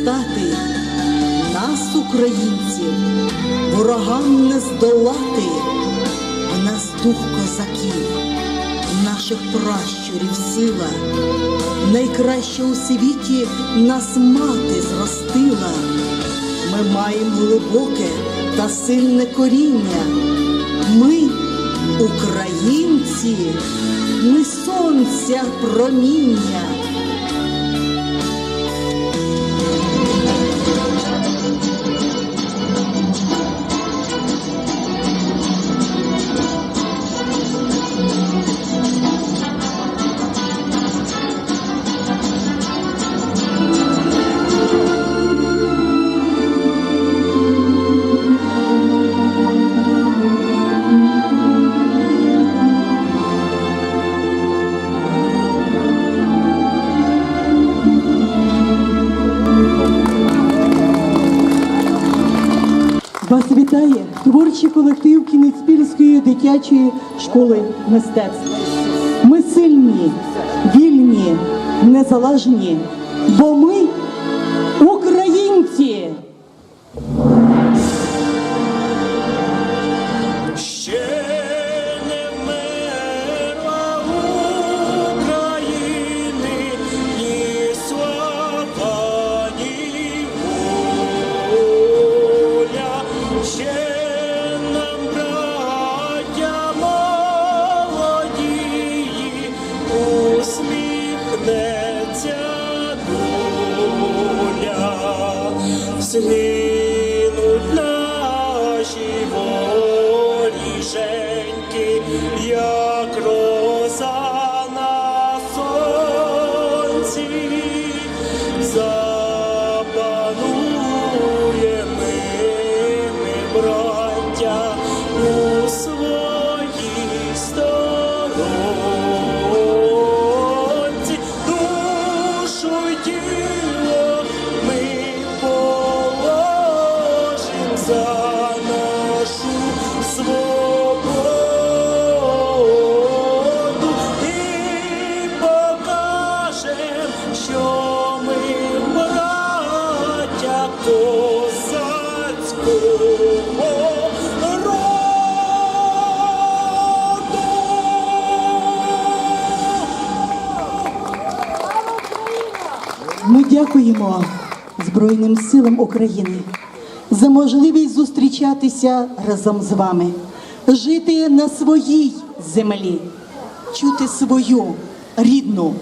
зростати. Нас, українців, ворогам не здолати. В нас дух козаків, наших пращурів сила. Найкраще у світі нас мати зростила. Ми маємо глибоке та сильне коріння. Ми, українці, ми сонця проміння. Вітає творчий колектив кінецьпільської дитячої школи мистецтв. Ми сильні, вільні, незалежні, бо ми destiny. Дякуємо Збройним силам України за можливість зустрічатися разом з вами, жити на своїй землі, чути свою рідну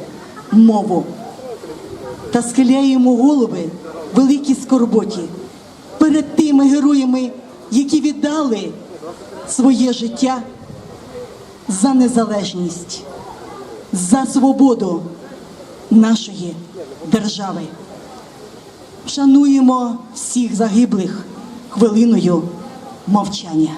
мову. Та схиляємо голови великій скорботі перед тими героями, які віддали своє життя за незалежність, за свободу нашої держави. Шануємо всіх загиблих хвилиною мовчання.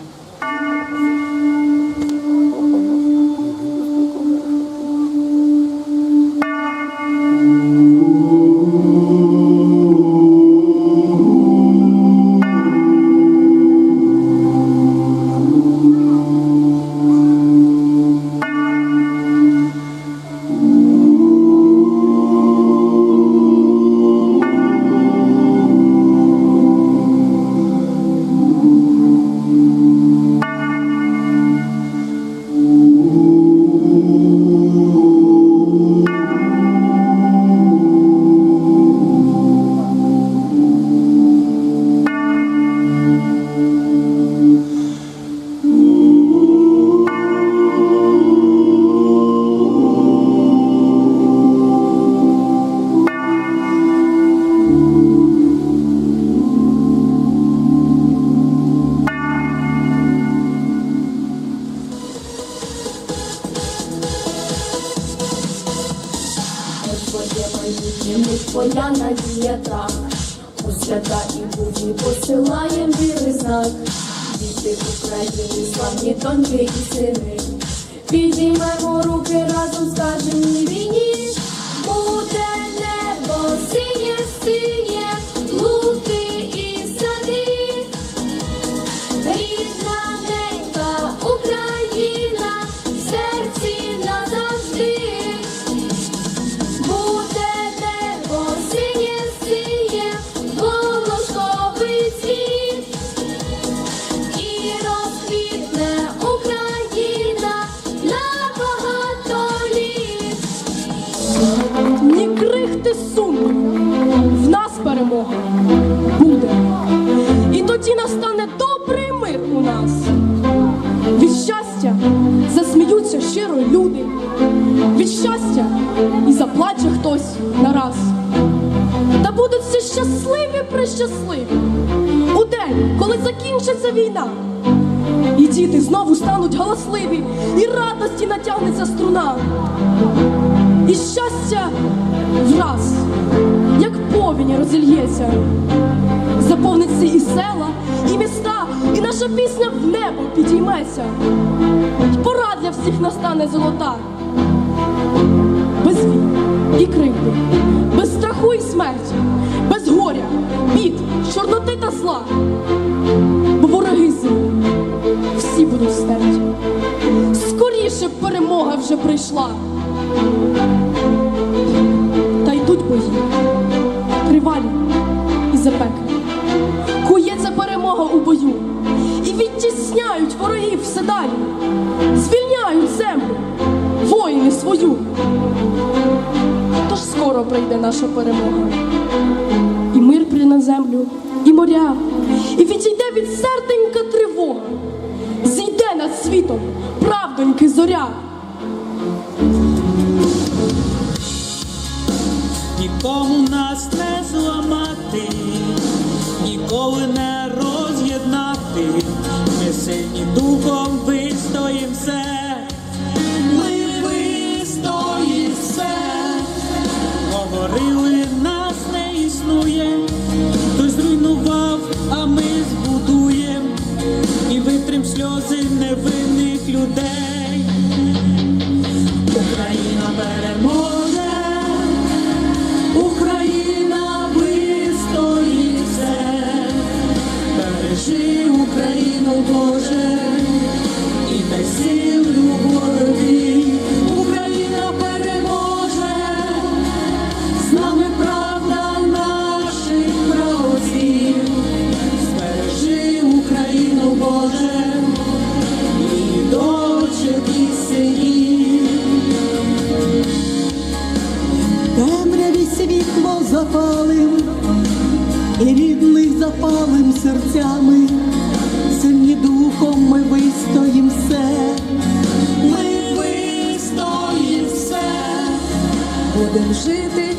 Твоя надія так. У свята і будні посилаєм віри знак. Діти України, славні доньки і сини. Підіймемо руки разом, скажем ні війні. Щасливі. У день, коли закінчиться війна, і діти знову стануть галасливі, і радості натягнеться струна. І щастя враз, як повінь розільється, заповниться і села, і міста, і наша пісня в небо підійметься. Пора для всіх настане золота. Без війн і кривди, страху і смерті, без горя, бід, чорноти та зла. Бо вороги землі всі будуть стерті. Скоріше б перемога вже прийшла. Та йдуть бої, тривалі і запеклі. Кується перемога у бою, і відтісняють ворогів все далі, звільняють землю, воїни свою. Скоро прийде наша перемога. І мир прийде на землю, і моря, і відійде від серденька тривога. Зійде над світом правдоньки зоря. Сльози невинних людей. Запалим, і рідних запалим серцями, сильні духом ми вистоїм все. Ми вистоїм все. Будем жити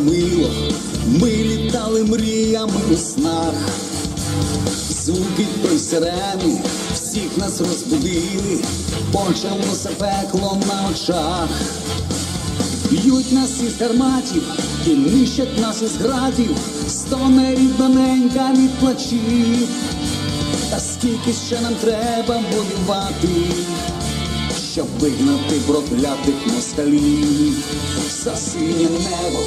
мило, ми літали мріями у снах. Звуки той сирени всіх нас розбудили, почалося пекло на очах. Б'ють нас із гарматів і нищать нас із градів, стоне рідненька від плачів. Та скільки ще нам треба воювати? щоб вигнати проклятих москалів, за синє небо,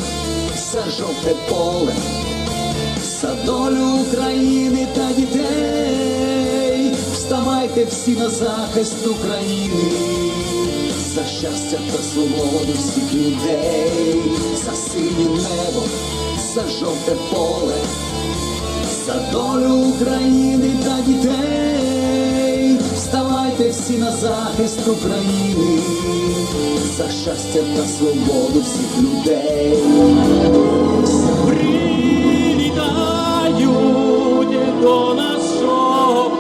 за жовте поле, за долю України та дітей. Вставайте всі на захист України, за щастя та свободу всіх людей, за синє небо, за жовте поле, за долю України та дітей. Вставайте всі на захист України, за щастя та свободу всіх людей. Прилітають до нашого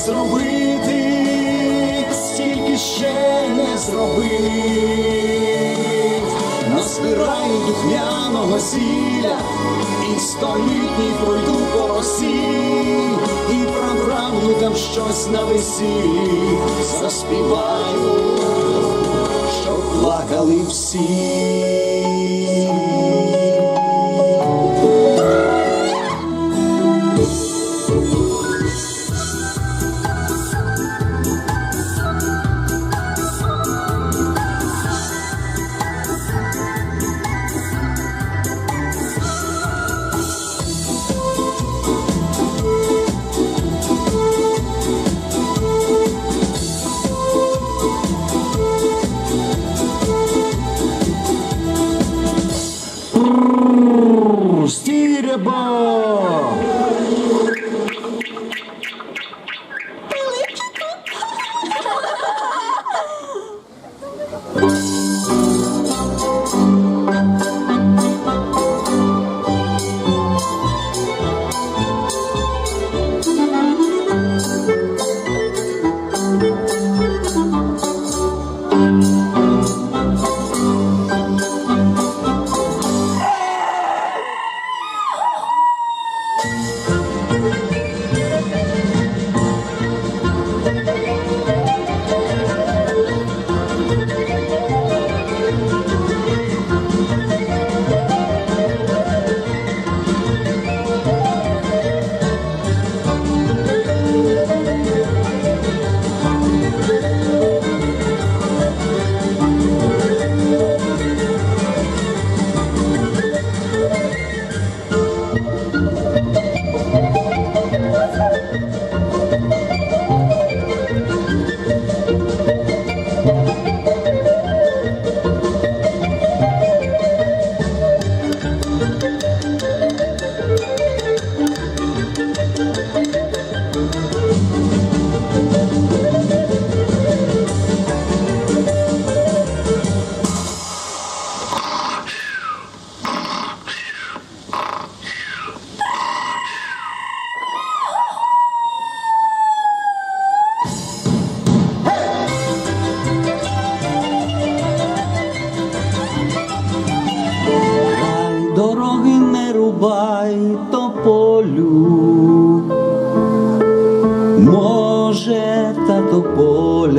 зробити, стільки ще не зробив, назбираю духняного сіля, і столітній пройду по росі, і програмну щось на весіллі заспіваю, щоб плакали всі. Media Ball.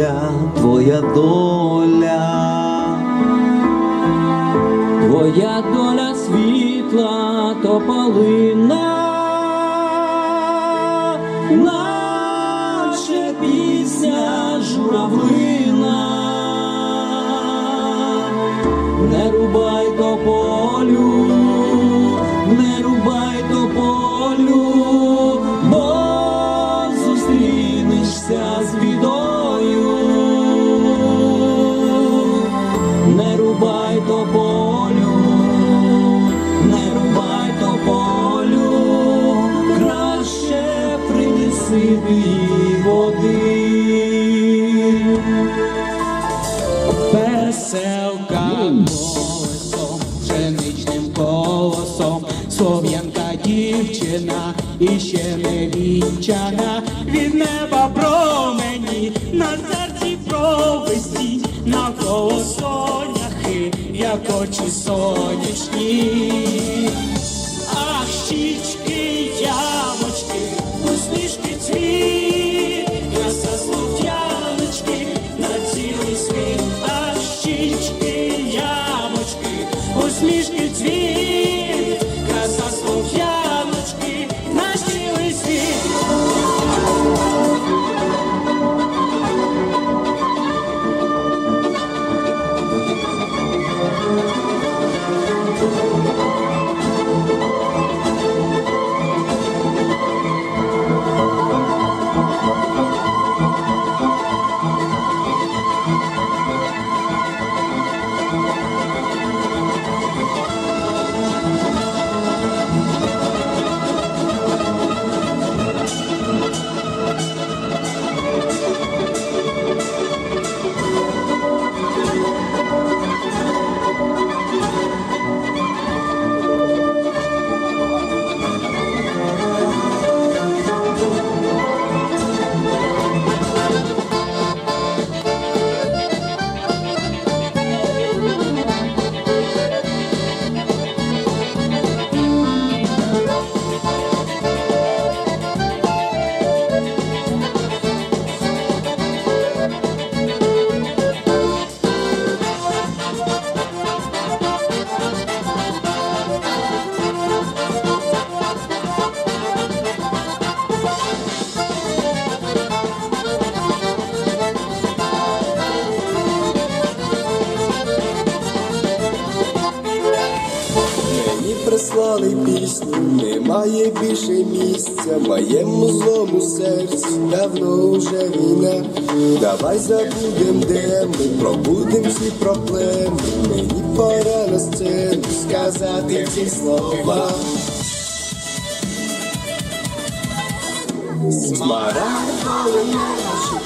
Тополя твоя доля. Твоя доля світла тополина, наче пісня журавлина, не рубай тополю, принеси води. Веселка голосом, пшеничним колосом, слов'янка дівчина і ще не вінчана, від неба промені, на серці провесні, навколо соняхи, як очі сонячні. В моєму злому серці, давно уже війна. Давай забудем, де ми пробудем всі проблеми. Мені пора на сцену сказати ці слова. Смарагдове небо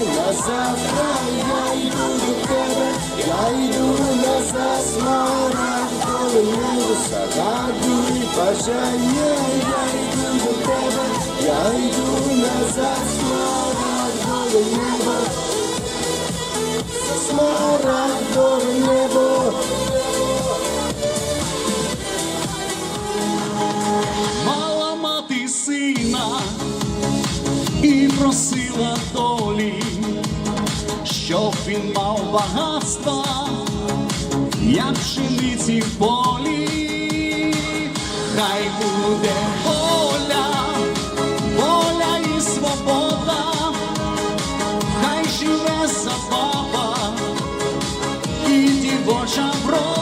на завтра, я йду до тебе, я йду назад, смарагдове небо, загадуй бажання, я йду до тебе, я йду назад, смарагдове небо, смарагдове небо. Просила долі, щоб він мав багатства, як пшениці в полі, хай буде воля, воля і свобода, хай живе забава і дівоча врода,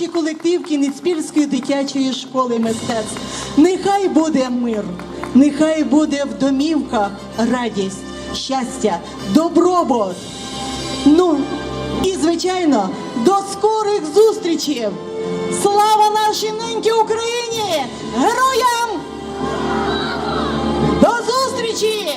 творчий колектив Кініцпільської дитячої школи мистецтв. Нехай буде мир, нехай буде в домівках радість, щастя, добробут. Ну і звичайно, до скорих зустрічей! Слава нашій ниньки Україні! Героям! До зустрічі!